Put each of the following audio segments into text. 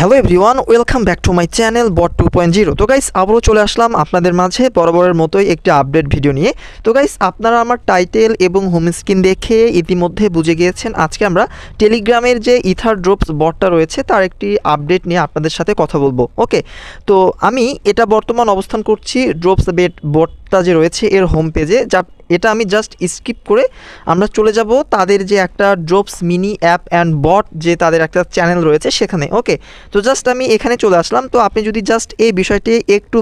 Hello everyone, welcome back to my channel bot two point zero. তো guys, আবারও চলে আসলাম আপনাদের মাঝে বরাবরের মতোই একটি আপডেট ভিডিও নিয়ে। তো গাইস, আপনারা আমার টাইটেল এবং হোম স্ক্রিন দেখে ইতিমধ্যে বুঝে গিয়েছেন, আজকে আমরা টেলিগ্রামের যে ইথার ড্রপস বটটা রয়েছে, তার একটি আপডেট নিয়ে আপনাদের সাথে কথা বলব, ওকে? তো আমি এটা বর্তমান অবস্থান করছি ড্রপস বেট বটটা যে রয়েছে, এর হোম পেজে যা এটা আমি জাস্ট স্কিপ করে আমরা চলে যাব তাদের যে একটা drops mini app and bot যে তাদের একটা চ্যানেল রয়েছে সেখানে ওকে তো জাস্ট আমি এখানে চলে আসলাম। তো আপনি যদি জাস্ট এই বিষয়টি একটু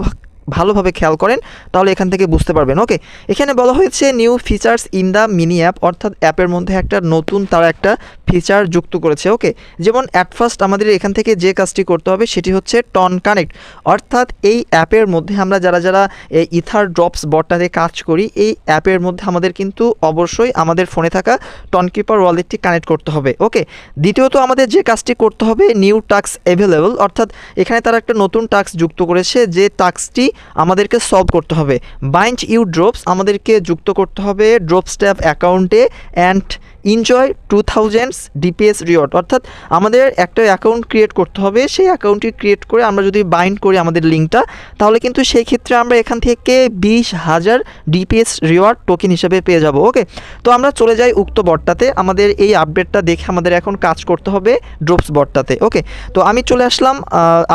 ভালোভাবে খেয়াল করেন, তাহলে এখান থেকে বুঝতে পারবেন। ওকে, এখানে বলা হয়েছে new features in the mini app অর্থাৎ অ্যাপের মধ্যে একটা নতুন তারা একটা ফিচার যুক্ত করেছে। ওকে, যেমন অ্যাট ফার্স্ট আমাদের এখান থেকে যে কাজটি করতে হবে সেটি হচ্ছে টন কানেক্ট অর্থাৎ এই অ্যাপের মধ্যে আমরা যারা যারা এই ইথার ড্রপস বটটাতে কাজ করি, এই অ্যাপের মধ্যে আমাদের কিন্তু অবশ্যই আমাদের ফোনে থাকা টনকিপার ওয়ালেটটি কানেক্ট করতে হবে। ওকে, দ্বিতীয়ত আমাদের যে কাজটি করতে হবে নিউ টাস্ক অ্যাভেলেবল অর্থাৎ এখানে তারা একটা নতুন টাস্ক যুক্ত করেছে, যে টাস্কটি আমাদেরকে সলভ করতে হবে। বাইঞ্চ ইউ ড্রপস আমাদেরকে যুক্ত করতে হবে ড্রপস ট্যাপ অ্যাকাউন্টে and enjoy two thousands DPS reward অর্থাৎ আমাদের একটা অ্যাকাউন্ট ক্রিয়েট করতে হবে। সেই অ্যাকাউন্টটি ক্রিয়েট করে আমরা যদি বাইন্ড করি আমাদের লিঙ্কটা তাহলে কিন্তু সেই ক্ষেত্রে আমরা এখান থেকে বিশ হাজার ডিপিএস রিওয়ার্ড টোকেন হিসেবে পেয়ে যাব ওকে তো আমরা চলে যাই উক্ত বটটাতে আমাদের এই আপডেটটা দেখে আমাদের এখন কাজ করতে হবে ড্রপস বটটাতে ওকে তো আমি চলে আসলাম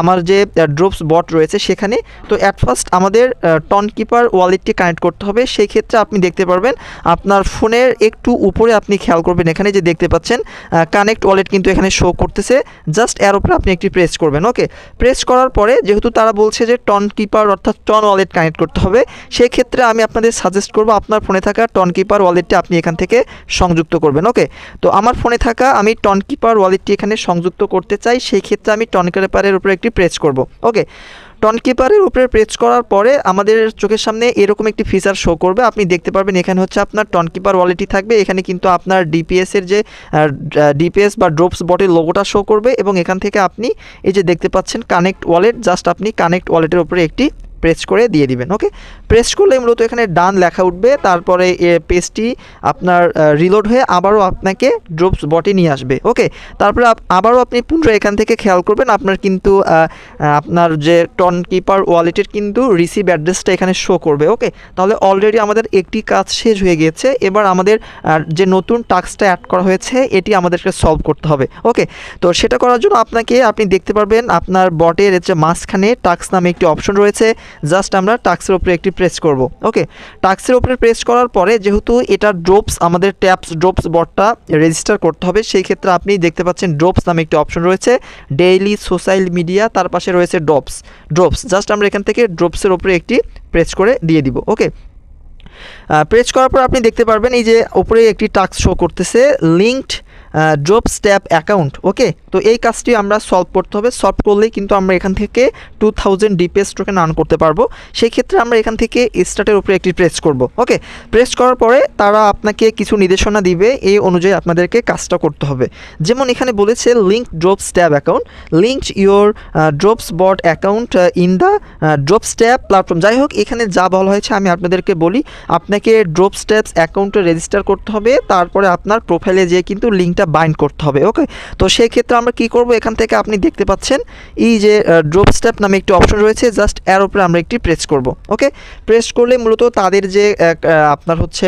আমার যে ড্রপস বট রয়েছে সেখানে। তো অ্যাট ফার্স্ট আমাদের টন কিপার ওয়ালেটটি কানেক্ট করতে হবে। সেই ক্ষেত্রে আপনি দেখতে পারবেন, আপনার ফোনের একটু উপরে আপনি খেয়াল করবেন এখানে যে দেখতে পাচ্ছেন কানেক্ট ওয়ালেট কিন্তু এখানে শো করতেছে। জাস্ট এর উপরে আপনি একটি প্রেস করবেন ওকে প্রেস করার পরে যেহেতু তারা বলছে যে টন কিপার অর্থাৎ টন ওয়ালেট কানেক্ট করতে হবে সেই ক্ষেত্রে আমি আপনাদের সাজেস্ট করব আপনার ফোনে থাকা টন কিপার ওয়ালেটটি আপনি এখান থেকে সংযুক্ত করবেন ওকে তো আমার ফোনে থাকা আমি টন কিপার ওয়ালেটটি এখানে সংযুক্ত করতে চাই সেই ক্ষেত্রে আমি টন কিপারের উপরে একটি প্রেস করব ওকে টন কিপারের উপরে প্রেস করার পরে আমাদের চোখের সামনে এরকম একটি ফিচার শো করবে। আপনি দেখতে পারবেন এখানে হচ্ছে আপনার টন কিপার ওয়ালেটই থাকবে। এখানে কিন্তু আপনার ডিপিএসের যে ডিপিএস বা ড্রপস বটের লোগোটা শো করবে এবং এখান থেকে আপনি এই যে দেখতে পাচ্ছেন কানেক্ট ওয়ালেট জাস্ট আপনি কানেক্ট ওয়ালেটের উপরে একটি প্রেস করে দিয়ে দিবেন ওকে প্রেস করলে মূলত এখানে ডান লেখা উঠবে, তারপরে পেজটি আপনার রিলোড হয়ে আবারও আপনাকে ড্রপস বটে নিয়ে আসবে ওকে তারপরে আবারও আপনি পুনরায় এখান থেকে খেয়াল করবেন, আপনার কিন্তু আপনার যে টন কিপার ওয়ালেটের কিন্তু রিসিভ অ্যাড্রেসটা এখানে শো করবে ওকে তাহলে অলরেডি আমাদের একটি কাজ শেষ হয়ে গিয়েছে, এবার আমাদের যে নতুন টাস্কটা অ্যাড করা হয়েছে, এটি আমাদেরকে সলভ করতে হবে ওকে তো সেটা করার জন্য আপনাকে, আপনি দেখতে পারবেন, আপনার বটের যে মাঝখানে টাস্ক নামে একটি অপশন রয়েছে জাস্ট আমরা টাস্কের ওপরে একটি প্রেস করব ওকে টাক্সের ওপরে প্রেস করার পরে যেহেতু এটা ড্রোপস আমাদের ট্যাপস ড্রোপস বটটা রেজিস্টার করতে হবে, সেই ক্ষেত্রে আপনি দেখতে পাচ্ছেন ড্রপস নামে একটি অপশন রয়েছে ডেইলি সোশ্যাল মিডিয়া তার পাশে রয়েছে ড্রপস ড্রপস জাস্ট আমরা এখান থেকে ড্রপসের ওপরে একটি প্রেস করে দিয়ে দিব ওকে প্রেস করার পর আপনি দেখতে পারবেন, এই যে ওপরে একটি টাস্ক শো করতেছে linked drop step account okay তো এই কাজটি আমরা সলভ করতে হবে। সলভ করলেই কিন্তু আমরা এখান থেকে two thousand DPS token earn করতে পারব। সেই ক্ষেত্রে আমরা এখান থেকে স্টার্টের উপরে একটি প্রেস করব ওকে প্রেস করার পরে তারা আপনাকে কিছু নির্দেশনা দিবে। এই অনুযায়ী আপনাদেরকে কাজটা করতে হবে। যেমন এখানে বলেছে link drop stab account link your drops bot account in the drop stab platform যাই হোক, এখানে যা বলা হয়েছে আমি আপনাদেরকে বলি। আপনাকে ড্রপ স্ট্যাপস অ্যাকাউন্টে রেজিস্টার করতে হবে। তারপরে আপনার প্রোফাইলে যেয়ে কিন্তু লিঙ্কটা বাইন্ড করতে হবে ওকে তো সেই ক্ষেত্রে আমরা কি করব? এখান থেকে আপনি দেখতে পাচ্ছেন, এই যে ড্রপ স্ট্যাপ নামে একটি অপশন রয়েছে জাস্ট এর উপরে আমরা একটি প্রেস করব ওকে প্রেস করলে মূলত তাদের যে আপনার হচ্ছে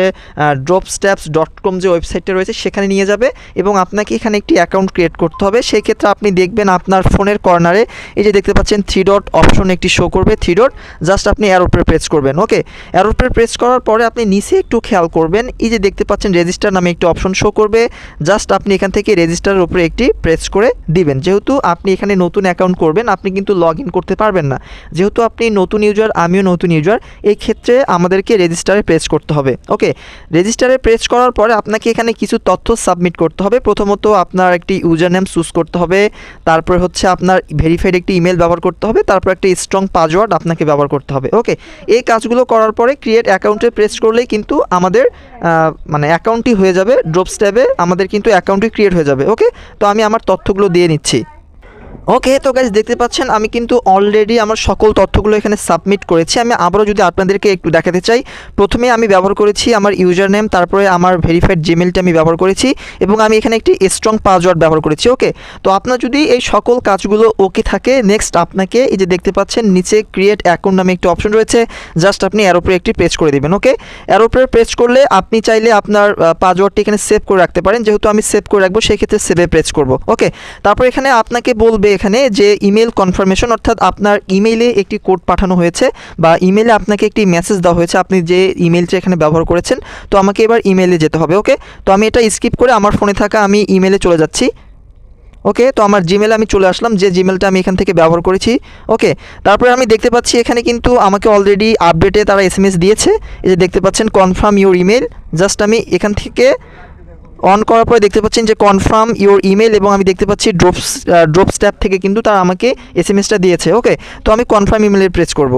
ড্রপ স্ট্যাপস ডট কম যে ওয়েবসাইটটা রয়েছে, সেখানে নিয়ে যাবে এবং আপনাকে এখানে একটি অ্যাকাউন্ট ক্রিয়েট করতে হবে। সেই ক্ষেত্রে আপনি দেখবেন আপনার ফোনের কর্নারে, এই যে দেখতে পাচ্ছেন থ্রি ডট অপশন একটি শো করবে থ্রি ডট জাস্ট আপনি এর উপরে প্রেস করবেন ওকে এর উপরে প্রেস করার পরে আপনি নিচে একটু খেয়াল করবেন, এই যে দেখতে পাচ্ছেন রেজিস্টার নামে একটি অপশন শো করবে জাস্ট আপনি এখান থেকে রেজিস্টারের উপরে একটি প্রেস করে দিবেন। যেহেতু আপনি এখানে নতুন অ্যাকাউন্ট করবেন, আপনি কিন্তু লগ করতে পারবেন না। যেহেতু আপনি নতুন ইউজার আমিও নতুন ইউজার এই ক্ষেত্রে আমাদেরকে রেজিস্টারে প্রেস করতে হবে। ওকে রেজিস্টারে প্রেস করার পরে আপনাকে এখানে কিছু তথ্য সাবমিট করতে হবে। প্রথমত আপনার একটি ইউজার নেম চুজ করতে হবে। তারপরে হচ্ছে আপনার ভেরিফাইড একটি ইমেল ব্যবহার করতে হবে। তারপর একটি স্ট্রং পাসওয়ার্ড আপনাকে ব্যবহার করতে হবে। ওকে এই কাজগুলো করার পরে ক্রিয়েট অ্যাকাউন্টে প্রেস করলেই কিন্তু আমাদের মানে অ্যাকাউন্টটি হয়ে যাবে। ড্রপস ট্যাবে আমাদের কিন্তু অ্যাকাউন্টটি ক্রিয়েট হয়ে যাবে ওকে তো আমি আমার তথ্যগুলো দিয়ে নিচ্ছি। ওকে তো গাইজ দেখতে পাচ্ছেন, আমি কিন্তু অলরেডি আমার সকল তথ্যগুলো এখানে সাবমিট করেছি। আমি আবারও যদি আপনাদেরকে একটু দেখাতে চাই, প্রথমে আমি ব্যবহার করেছি আমার ইউজার নেম তারপরে আমার ভেরিফাইড জিমেলটা আমি ব্যবহার করেছি এবং আমি এখানে একটি স্ট্রং পাসওয়ার্ড ব্যবহার করেছি ওকে তো আপনার যদি এই সকল কাজগুলো ওকে থাকে নেক্সট আপনাকে এই যে দেখতে পাচ্ছেন, নিচে ক্রিয়েট অ্যাকাউন্ট নামে একটি অপশন রয়েছে জাস্ট আপনি অ্যারোপরে একটি প্রেস করে দেবেন ওকে অ্যারোপরে প্রেস করলে আপনি চাইলে আপনার পাসওয়ার্ডটি এখানে সেভ করে রাখতে পারেন। যেহেতু আমি সেভ করে রাখব, সেক্ষেত্রে সেভে প্রেস করব ওকে তারপর এখানে আপনাকে বলবে এখানে যে ইমেল কনফার্মেশন অর্থাৎ আপনার ইমেইলে একটি কোড পাঠানো হয়েছে বা ইমেলে আপনাকে একটি মেসেজ দেওয়া হয়েছে, আপনি যে ইমেলটা এখানে ব্যবহার করেছেন, তো আমাকে এবার ইমেলে যেতে হবে ওকে তো আমি এটা স্কিপ করে আমার ফোনে থাকা আমি ইমেলে চলে যাচ্ছি ওকে তো আমার জিমেলে আমি চলে আসলাম, যে জিমেলটা আমি এখান থেকে ব্যবহার করেছি ওকে তারপরে আমি দেখতে পাচ্ছি এখানে কিন্তু আমাকে অলরেডি আপডেটে তারা এস দিয়েছে, এই যে দেখতে পাচ্ছেন কনফার্ম ইউর ইমেল জাস্ট আমি এখান থেকে অন করার পরে দেখতে পাচ্ছেন যে কনফার্ম ইওর ইমেল এবং আমি দেখতে পাচ্ছি ড্রপস ড্রপস ট্যাব থেকে কিন্তু তারা আমাকে এস এম এসটা দিয়েছে ওকে তো আমি কনফার্ম ইমেলের প্রেস করব।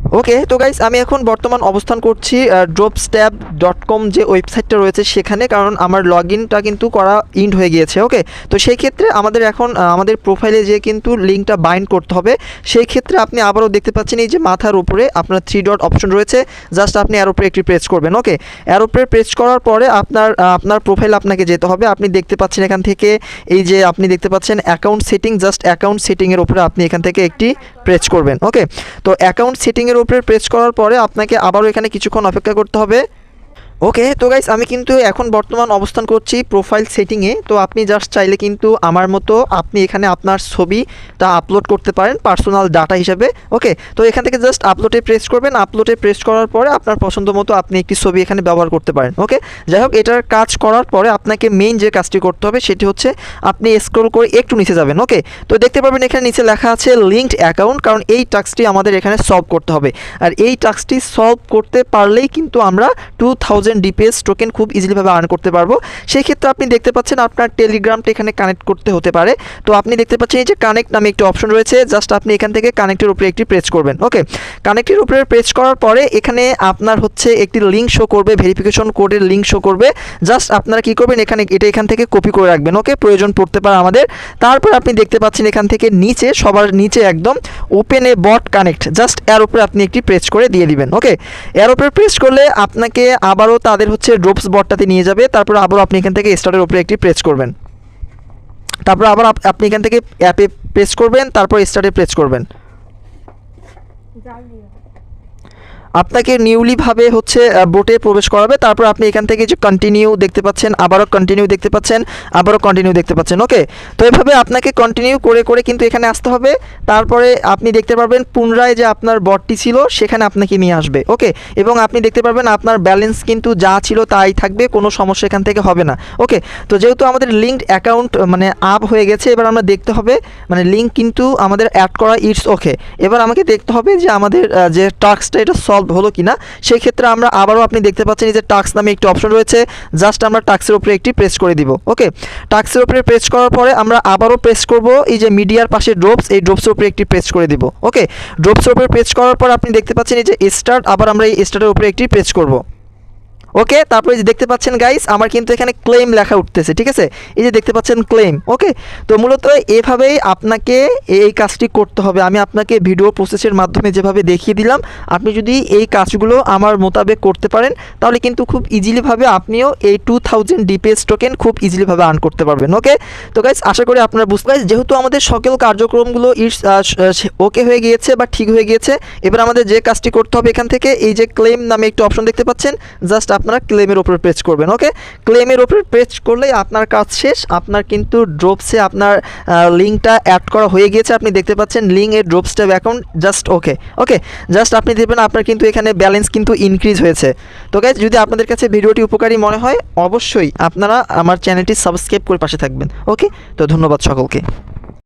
ওকে তো গাইস আমি এখন বর্তমান অবস্থান করছি ড্রপস্ট্যাব ডট কম যে ওয়েবসাইটটা রয়েছে সেখানে, কারণ আমার লগ ইনটা কিন্তু করা ইন্ড হয়ে গিয়েছে ওকে তো সেই ক্ষেত্রে আমাদের এখন আমাদের প্রোফাইলে যে কিন্তু লিঙ্কটা বাইন্ড করতে হবে সেই ক্ষেত্রে আপনি আবারও দেখতে পাচ্ছেন এই যে মাথার উপরে আপনার থ্রি ডট অপশন রয়েছে জাস্ট আপনি উপরে একটি প্রেস করবেন ওকে উপরে প্রেস করার পরে আপনার আপনার প্রোফাইল আপনাকে যেতে হবে, আপনি দেখতে পাচ্ছেন এখান থেকে এই যে আপনি দেখতে পাচ্ছেন অ্যাকাউন্ট সেটিং জাস্ট অ্যাকাউন্ট সেটিংয়ের উপরে আপনি এখান থেকে একটি প্রেস করবেন ওকে তো অ্যাকাউন্ট সেটিংয়ের উপরে প্রেস করার পরে আপনাকে আবারও এখানে কিছুক্ষণ অপেক্ষা করতে হবে। ওকে তো গাইস আমি কিন্তু এখন বর্তমান অবস্থান করছি প্রোফাইল সেটিংয়ে তো আপনি জাস্ট চাইলে কিন্তু আমার মতো আপনি এখানে আপনার ছবিটা আপলোড করতে পারেন পার্সোনাল ডাটা হিসেবে। ওকে তো এখান থেকে জাস্ট আপলোডে প্রেস করবেন। আপলোডে প্রেস করার পরে আপনার পছন্দ মতো আপনি একটি ছবি এখানে ব্যবহার করতে পারেন। ওকে যাই হোক, এটার কাজ করার পরে আপনাকে মেইন যে কাজটি করতে হবে সেটি হচ্ছে আপনি স্ক্রল করে একটু নিচে যাবেন। ওকে তো দেখতে পাবেন এখানে নিচে লেখা আছে লিঙ্কড অ্যাকাউন্ট কারণ এই টাস্কটি আমাদের এখানে সলভ করতে হবে। আর এই টাস্কটি সলভ করতে পারলেই কিন্তু আমরা টু থাউজেন্ড ডিপিএস টোকেন খুব ইজিলিভাবে আর্ন করতে পারব। সেই ক্ষেত্রে আপনি দেখতে পাচ্ছেন আপনার টেলিগ্রামটা এখানে কানেক্ট করতে হতে পারে। তো আপনি দেখতে পাচ্ছেন এই যে কানেক্ট নামে একটি অপশন রয়েছে। জাস্ট আপনি এখান থেকে কানেক্টের উপরে একটি প্রেস করবেন। ওকে কানেক্টের উপরে প্রেস করার পরে এখানে আপনার হচ্ছে একটি লিঙ্ক শো করবে ভেরিফিকেশন কোডের লিঙ্ক শো করবে। জাস্ট আপনারা কি করবেন? এখানে এটা এখান থেকে কপি করে রাখবেন। ওকে প্রয়োজন পড়তে পারে আমাদের। তারপর আপনি দেখতে পাচ্ছেন এখান থেকে নিচে, সবার নিচে একদম open a bot connect just এর উপরে আপনি একটি প্রেস করে দিয়ে দিবেন। ওকে এর উপরে প্রেস করলে আপনাকে আবারও তাদের হচ্ছে ড্রোপস বটটাতে নিয়ে যাবে, তারপর আবারও আপনি এখান থেকে স্টার্টের ওপরে একটি প্রেস করবেন। তারপর আবার আপ- আপনি এখান থেকে অ্যাপে প্রেস করবেন, তারপর স্টার্টে প্রেস করবেন। আপনাকে নিউলিভাবে হচ্ছে বোটে প্রবেশ করাবে। তারপর আপনি এখান থেকে যে কন্টিনিউ দেখতে পাচ্ছেন, আবারও কন্টিনিউ দেখতে পাচ্ছেন, আবারও কন্টিনিউ দেখতে পাচ্ছেন ওকে তো এভাবে আপনাকে কন্টিনিউ করে করে কিন্তু এখানে আসতে হবে। তারপরে আপনি দেখতে পারবেন পুনরায় যে আপনার বটটি ছিল, সেখানে আপনাকে নিয়ে আসবে ওকে এবং আপনি দেখতে পারবেন আপনার ব্যালেন্স কিন্তু যা ছিল তাই থাকবে, কোনো সমস্যা এখান থেকে হবে না ওকে তো যেহেতু আমাদের লিঙ্কড অ্যাকাউন্ট মানে আপ হয়ে গেছে, এবার আমরা দেখতে হবে মানে লিঙ্ক কিন্তু আমাদের অ্যাড করা ইটস ওকে এবার আমাকে দেখতে হবে যে আমাদের যে টাস্কটা এটা সলভ হলো কিনা সেই ক্ষেত্রে আমরা আবারও আপনি দেখতে পাচ্ছেন যে টাস্ক নামে একটি অপশন রয়েছে, জাস্ট আমরা টাক্সের উপরে একটি প্রেস করে দিব ওকে টাক্সের উপরে প্রেস করার পরে আমরা আবারও প্রেস করব, এই যে মিডিয়ার পাশে ড্রপস এই ড্রপসের উপরে একটি প্রেস করে দিব ওকে ড্রপসের উপরে প্রেস করার পর আপনি দেখতে পাচ্ছেন এই যে স্টার্ট আবার আমরা এই স্টার্টের উপরে একটি প্রেস করব। ওকে, তারপরে যে দেখতে পাচ্ছেন গাইস আমার কিন্তু এখানে ক্লেম লেখা উঠতেছে, ঠিক আছে? এই যে দেখতে পাচ্ছেন ক্লেম ওকে? তো মূলত এভাবেই আপনাকে এই কাজটি করতে হবে। আমি আপনাকে ভিডিও প্রসেসের মাধ্যমে যেভাবে দেখিয়ে দিলাম, আপনি যদি এই কাজগুলো আমার মোতাবেক করতে পারেন, তাহলে কিন্তু খুব ইজিলিভাবে আপনিও এই টু থাউজেন্ড ডিপিএস টোকেন খুব ইজিলিভাবে আর্ন করতে পারবেন, ওকে? তো গাইস আশা করি আপনারা বুঝতে পারেন যেহেতু আমাদের সকল কার্যক্রমগুলো ওকে হয়ে গিয়েছে বা ঠিক হয়ে গিয়েছে, এবার আমাদের যে কাজটি করতে হবে এখান থেকে, এই যে ক্লেম নামে একটি অপশন দেখতে পাচ্ছেন জাস্ট আপনারা ক্লেমের উপরে প্রেস করবেন ওকে ক্লেমের উপরে প্রেস করলেই আপনার কাজ শেষ, আপনার কিন্তু ড্রপসে আপনার লিঙ্কটা অ্যাড করা হয়ে গিয়েছে, আপনি দেখতে পাচ্ছেন লিঙ্ক এর drop stab account just okay okay just আপনি দেখবেন আপনার কিন্তু এখানে ব্যালেন্স কিন্তু ইনক্রিজ হয়েছে। তো গাইজ যদি আপনাদের কাছে ভিডিওটি উপকারী মনে হয়, অবশ্যই আপনারা আমার চ্যানেলটি সাবস্ক্রাইব করে পাশে থাকবেন ওকে তো ধন্যবাদ সকলকে।